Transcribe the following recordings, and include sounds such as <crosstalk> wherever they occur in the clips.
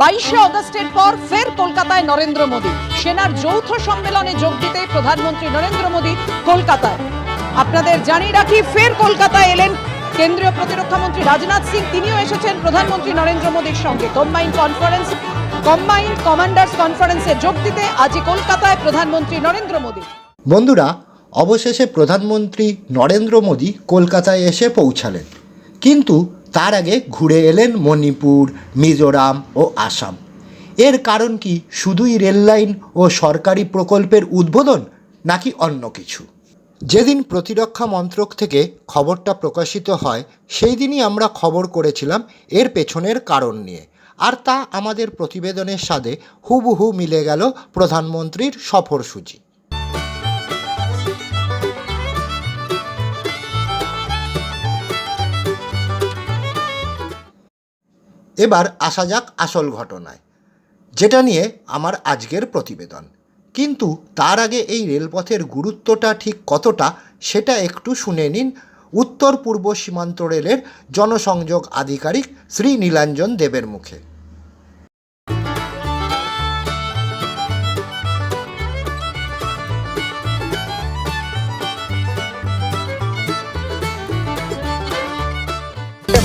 বাইশে অগস্টের পর ফের কলকাতায় নরেন্দ্র মোদী। সেনার যৌথ সম্মেলনে যোগ দিতে প্রধানমন্ত্রী নরেন্দ্র মোদী কলকাতায়। আপনাদের জানিয়ে রাখি, ফের কলকাতায় এলেন কেন্দ্রীয় প্রতিরক্ষা মন্ত্রী রাজনাথ সিং। তিনিও এসেছেন প্রধানমন্ত্রী নরেন্দ্র মোদীর সঙ্গে। কম্বাইন কনফারেন্স কম্বাইন কমান্ডার্স কনফারেন্সে যোগ দিতে আজই কলকাতায় প্রধানমন্ত্রী নরেন্দ্র মোদী। বন্ধুরা, অবশেষে প্রধানমন্ত্রী নরেন্দ্র মোদী কলকাতায় এসে পৌঁছালেন। কিন্তু তার আগে ঘুরে এলেন মণিপুর, মিজোরাম ও আসাম। এর কারণ কি শুধুই রেললাইন ও সরকারি প্রকল্পের উদ্বোধন নাকি অন্য কিছু? যেদিন প্রতিরক্ষা মন্ত্রক থেকে খবরটা প্রকাশিত হয়, সেই দিনই আমরা খবর করেছিলাম এর পেছনের কারণ নিয়ে। আর তা আমাদের প্রতিবেদনের সাথে হুবহু মিলে গেল প্রধানমন্ত্রীর সফরসূচি। এবার আসা যাক আসল ঘটনায়। যেটা নিয়ে আমার আজকের প্রতিবেদন। কিন্তু তার আগে এই রেলপথের গুরুত্বটা ঠিক কতটা, সেটা একটু শুনে নিন উত্তর পূর্ব সীমান্ত রেলের জনসংযোগ আধিকারিক শ্রী নীলাঞ্জন দেবের মুখে।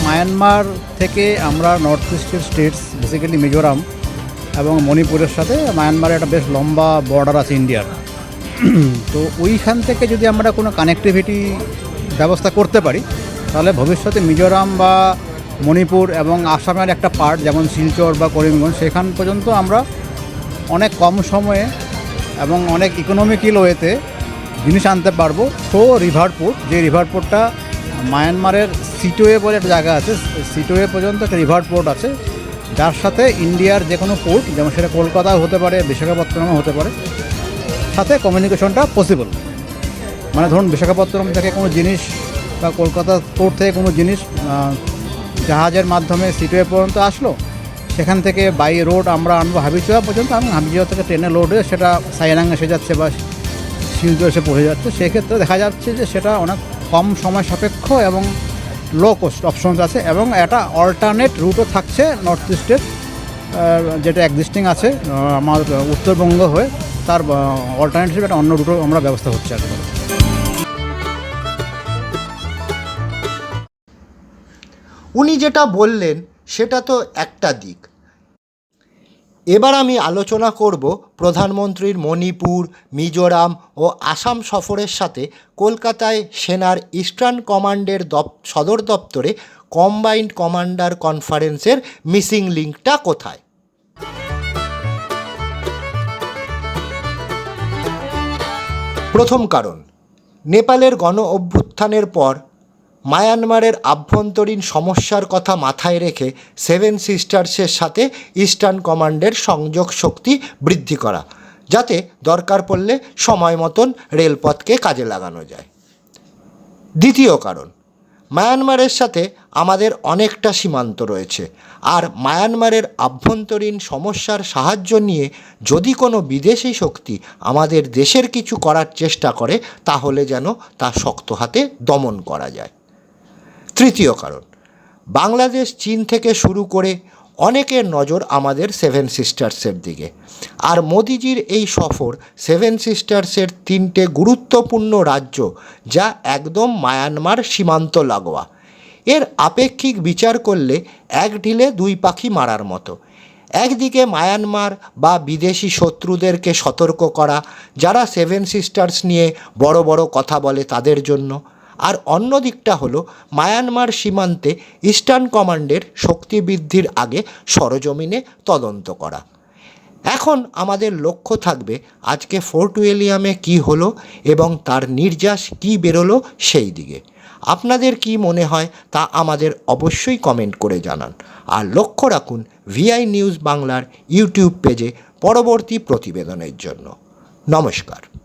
মায়ানমার থেকে আমরা নর্থ ইস্টের স্টেটস বেসিক্যালি মিজোরাম এবং মণিপুরের সাথে মায়ানমারের একটা বেশ লম্বা বর্ডার আছে ইন্ডিয়ার <clears throat> তো ওইখান থেকে যদি আমরা কোনো কানেক্টিভিটি ব্যবস্থা করতে পারি, তাহলে ভবিষ্যতে মিজোরাম বা মণিপুর এবং আসামের একটা পার্ট যেমন শিলচর বা করিমগঞ্জ, সেখান পর্যন্ত আমরা অনেক কম সময়ে এবং অনেক ইকোনমিক্যাল ওয়েতে জিনিস আনতে পারব। সো রিভার পোর্ট যে রিভার পোর্টটা মায়ানমারের সিটোয়ে বলে একটা জায়গা আছে, সিটোয়ে পর্যন্ত একটা রিভার পোর্ট আছে। যার সাথে ইন্ডিয়ার যে কোনো পোর্ট, যেমন সেটা কলকাতাও হতে পারে, বিশাখাপত্তনমও হতে পারে, সাথে কমিউনিকেশনটা পসিবল মানে ধরুন, বিশাখাপত্তনম থেকে কোনো জিনিস বা কলকাতা পোর্ট থেকে কোনো জিনিস জাহাজের মাধ্যমে সিটোয়ে পর্যন্ত আসলো, সেখান থেকে বাই রোড আমরা আনব হাবিচুয়া পর্যন্ত এবং হাবিচুয়া থেকে ট্রেনে লোড হয়ে সেটা সাইরাং এসে যাচ্ছে বা শিলচর এসে পড়ে যাচ্ছে। সেক্ষেত্রে দেখা যাচ্ছে যে সেটা অনেক কম সময় সাপেক্ষ এবং লো কস্ট অপশনস আছে এবং একটা অল্টারনেট রুটও থাকছে নর্থ ইস্টের যেটা এক্সিস্টিং আছে আমার উত্তরবঙ্গ হয়ে তার অল্টারনেটিভ একটা অন্য রুটও আমরা ব্যবস্থা হচ্ছে আর উনি যেটা বললেন, সেটা তো একটা দিক। এবার আমি আলোচনা করব প্রধানমন্ত্রীর মণিপুর, মিজোরাম ও আসাম সফরের সাথে কলকাতায় সেনার ইস্টার্ন কমান্ডের দপ, সদর দপ্তরে কম্বাইন্ড কমান্ডার কনফারেন্সের মিসিং লিঙ্কটা কোথায়? প্রথম কারণ, নেপালের গণ অভ্যুত্থানের পর মায়ানমারের আভ্যন্তরীণ সমস্যার কথা মাথায় রেখে সেভেন সিস্টার্সের সাথে ইস্টার্ন কমান্ডের সংযোগ শক্তি বৃদ্ধি করা, যাতে দরকার পড়লে সময় মতন রেলপথকে কাজে লাগানো যায়। দ্বিতীয় কারণ, মায়ানমারের সাথে আমাদের অনেকটা সীমান্ত রয়েছে, আর মায়ানমারের আভ্যন্তরীণ সমস্যার সাহায্য নিয়ে যদি কোনো বিদেশি শক্তি আমাদের দেশের কিছু করার চেষ্টা করে, তাহলে যেন তা শক্ত হাতে দমন করা যায়। তৃতীয় কারণ, বাংলাদেশ চীন থেকে শুরু করে অনেকের নজর আমাদের সেভেন সিস্টার্সের দিকে। আর মোদিজির এই সফর সেভেন সিস্টার্সের তিনটে গুরুত্বপূর্ণ রাজ্য যা একদম মায়ানমার সীমান্ত লাগোয়া। এর আপেক্ষিক বিচার করলে এক ঢিলে দুই পাখি মারার মতো। একদিকে মায়ানমার বা বিদেশি শত্রুদেরকে সতর্ক করা, যারা সেভেন সিস্টার্স নিয়ে বড় বড় কথা বলে তাদের জন্য। আর অন্য দিকটা হলো মায়ানমার সীমান্তে ইস্টার্ন কমান্ডের শক্তি বৃদ্ধির আগে সরজমিনে তদন্ত করা। এখন আমাদের লক্ষ্য থাকবে আজকে ফোর্ট উইলিয়ামে কী হলো এবং তার নির্যাস কী বেরোলো সেই দিকে। আপনাদের কি মনে হয় তা আমাদের অবশ্যই কমেন্ট করে জানান। আর লক্ষ্য রাখুন, ভিআই নিউজ বাংলার ইউটিউব পেজে পরবর্তী প্রতিবেদনের জন্য। নমস্কার।